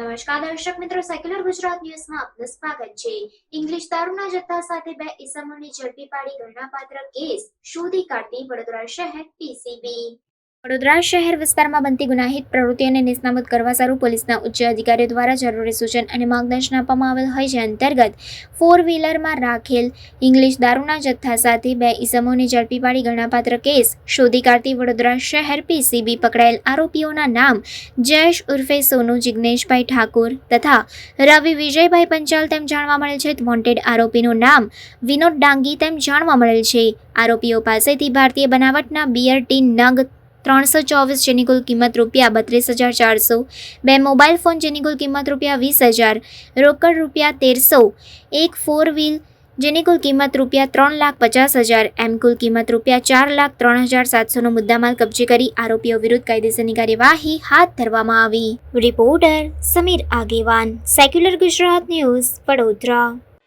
નમસ્કાર દર્શક મિત્રો સેક્યુલર ગુજરાત ન્યૂઝમાં આપનું સ્વાગત છે. ઇંગ્લિશ દારૂના જથ્થા સાથે બે ઇસમોને ઝડપી પાડી ગણનાપાત્ર કેસ શોધી કાઢતી વડોદરા શહેર પીસીબી વડોદરા શહેર વિસ્તારમાં બનતી ગુનાહિત પ્રવૃત્તિઓને નિષ્ણામૂદ કરવા સારું પોલીસના ઉચ્ચ અધિકારીઓ દ્વારા જરૂરી સૂચન અને માર્ગદર્શન આપવામાં આવેલ હોય છે. અંતર્ગત ફોર વ્હીલરમાં રાખેલ ઇંગ્લિશ દારૂના જથ્થા સાથે બે ઇસમોને ઝડપી પાડી ગણાપાત્ર કેસ શોધી કાઢતી વડોદરા શહેર પીસીબી પકડાયેલ આરોપીઓના નામ જયેશ ઉર્ફે, સોનુ, જિગ્નેશભાઈ ઠાકુર તથા રવિ વિજયભાઈ પંચાલ તેમ જાણવા મળેલ છે. વોન્ટેડ આરોપીનું નામ વિનોદ ડાંગી તેમ જાણવા મળેલ છે. આરોપીઓ પાસેથી ભારતીય બનાવટના બિયર ટી નગ ત્રણસો ચોવીસ જેની કુલ કિંમત રૂપિયા બત્રીસ હજાર ચારસો. બે મોબાઈલ ફોન જેની કુલ કિંમત રૂપિયા વીસ હજાર. રોકડ રૂપિયા તેરસો. એક ફોર વ્હીલ જેની કુલ કિંમત રૂપિયા ત્રણ લાખ પચાસ હજાર. એમ કુલ કિંમત રૂપિયા ચાર લાખ ત્રણ હજાર સાતસોનો મુદ્દામાલ કબજે કરી આરોપીઓ વિરુદ્ધ કાયદેસરની કાર્યવાહી હાથ ધરવામાં આવી. Reporter Samir Agewan. Secular Gujarat news Vadodara.